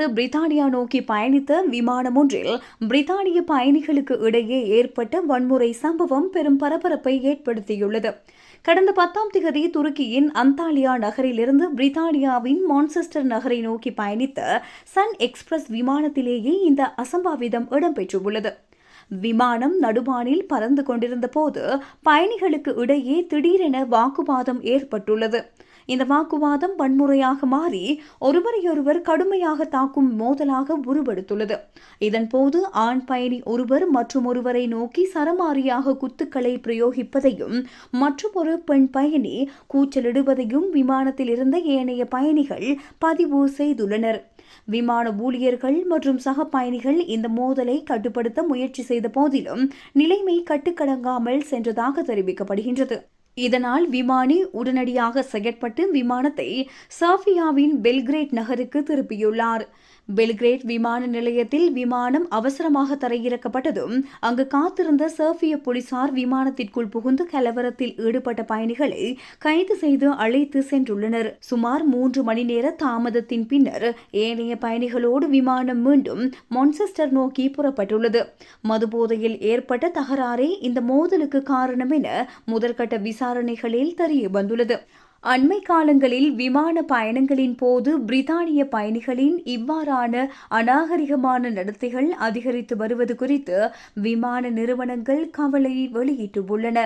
இருந்து பிரித்தானியா நோக்கி பயணித்த விமானம் ஒன்றில் பிரித்தானிய பயணிகளுக்கு இடையே ஏற்பட்ட வன்முறை சம்பவம் பெரும் பரபரப்பை ஏற்படுத்தியுள்ளது. கடந்த பத்தாம் திகதி துருக்கியின் அந்தாலியா நகரிலிருந்து பிரித்தானியாவின் மான்செஸ்டர் நகரை நோக்கி பயணித்த சன் எக்ஸ்பிரஸ் விமானத்திலேயே இந்த அசம்பாவிதம் இடம்பெற்றுள்ளது. விமானம் நடுவானில் பறந்து கொண்டிருந்த போது பயணிகளுக்கு இடையே திடீரென வாக்குவாதம் ஏற்பட்டுள்ளது. இந்த வாக்குவாதம் வன்முறையாக மாறி ஒருவரையொருவர் கடுமையாக தாக்கும் மோதலாக உருவெடுத்துள்ளது. இதன்போது ஆண் பயணி ஒருவர் மற்றும் ஒருவரை நோக்கி சரமாரியாக குத்துக்களை பிரயோகிப்பதையும் மற்றொரு பெண் பயணி கூச்சலிடுவதையும் விமானத்தில் இருந்த ஏனைய பயணிகள் பதிவு செய்துள்ளனர். விமான ஊழியர்கள் மற்றும் சக பயணிகள் இந்த மோதலை கட்டுப்படுத்த முயற்சி செய்த போதிலும் நிலைமை கட்டுக்கடங்காமல் சென்றதாக தெரிவிக்கப்படுகின்றது. இதனால் விமானி உடனடியாக செயற்பட்டு விமானத்தை சாஃபியாவின் பெல்கிரேட் நகருக்கு திருப்பியுள்ளார். பெல்கிரேட் விமான நிலையத்தில் விமானம் அவசரமாக தரையிறக்கப்பட்டதும் அங்கு காத்திருந்த சர்பிய போலீசார் விமானத்திற்குள் புகுந்து கலவரத்தில் ஈடுபட்ட பயணிகளை கைது செய்து அழைத்து சென்றுள்ளனர். சுமார் மூன்று மணி நேர தாமதத்தின் பின்னர் ஏனைய பயணிகளோடு விமானம் மீண்டும் மான்செஸ்டர் நோக்கி புறப்பட்டுள்ளது. மதுபோதையில் ஏற்பட்ட தகராறே இந்த மோதலுக்கு காரணம் என முதற்கட்ட விசாரணைகளில் தெரிய வந்துள்ளது அண்மை காலங்களில் விமான பயணங்களின் போது பிரித்தானிய பயணிகளின் இவ்வாறான அநாகரிகமான நடத்தைகள் அதிகரித்து வருவது குறித்து விமான நிறுவனங்கள் கவலை வெளியிட்டுள்ளன.